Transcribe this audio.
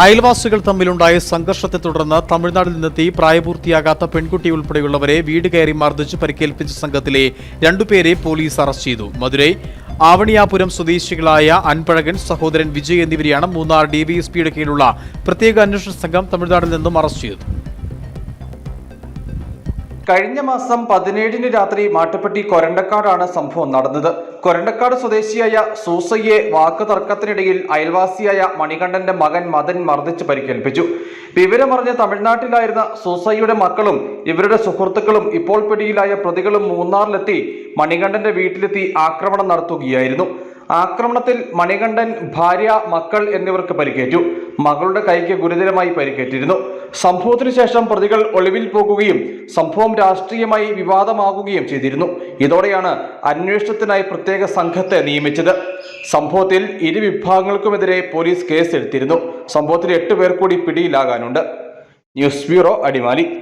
അയൽവാസികൾ തമ്മിലുണ്ടായ സംഘർഷത്തെ തുടർന്ന് തമിഴ്നാട്ടിൽ നിന്നെത്തി പ്രായപൂർത്തിയാകാത്ത പെൺകുട്ടി ഉൾപ്പെടെയുള്ളവരെ വീട് കയറി മർദ്ദിച്ച് പരിക്കേൽപ്പിച്ച സംഘത്തിലെ രണ്ടുപേരെ പോലീസ് അറസ്റ്റ് ചെയ്തു. മധുരൈ ആവണിയാപുരം സ്വദേശികളായ അൻപഴകൻ സഹോദരൻ വിജയ് എന്നിവരെയാണ് മൂന്നാർ ഡിവൈഎസ്പിയുടെ കീഴിലുള്ള പ്രത്യേക അന്വേഷണ സംഘം തമിഴ്നാട്ടിൽ നിന്നും അറസ്റ്റ് ചെയ്തത്. കഴിഞ്ഞ മാസം പതിനേഴിന് രാത്രി മാട്ടുപ്പെട്ടി കൊരണ്ടക്കാടാണ് സംഭവം നടന്നത്. കൊരണ്ടക്കാട് സ്വദേശിയായ സൂസയെ വാക്ക് തർക്കത്തിനിടയിൽ അയൽവാസിയായ മണികണ്ഠന്റെ മകൻ മദൻ മർദ്ദിച്ച് പരിക്കേൽപ്പിച്ചു. വിവരമറിഞ്ഞ തമിഴ്നാട്ടിലായിരുന്ന സൂസയ്യയുടെ മക്കളും ഇവരുടെ സുഹൃത്തുക്കളും ഇപ്പോൾ പിടിയിലായ പ്രതികളും മൂന്നാറിലെത്തി മണികണ്ഠന്റെ വീട്ടിലെത്തി ആക്രമണം നടത്തുകയായിരുന്നു. ആക്രമണത്തിൽ മണികണ്ഠൻ ഭാര്യ മക്കൾ എന്നിവർക്ക് പരിക്കേറ്റു. മകളുടെ കൈക്ക് ഗുരുതരമായി പരിക്കേറ്റിരുന്നു. സംഭവത്തിനു ശേഷം പ്രതികൾ ഒളിവിൽ പോകുകയും സംഭവം രാഷ്ട്രീയമായി വിവാദമാകുകയും ചെയ്തിരുന്നു. ഇതോടെയാണ് അന്വേഷണത്തിനായി പ്രത്യേക സംഘത്തെ നിയമിച്ചത്. സംഭവത്തിൽ ഇരു വിഭാഗങ്ങൾക്കുമെതിരെ പോലീസ് കേസെടുത്തിരുന്നു. സംഭവത്തിൽ എട്ട് പേർ കൂടി പിടിയിലാകാനുണ്ട്. News bureau Adimali.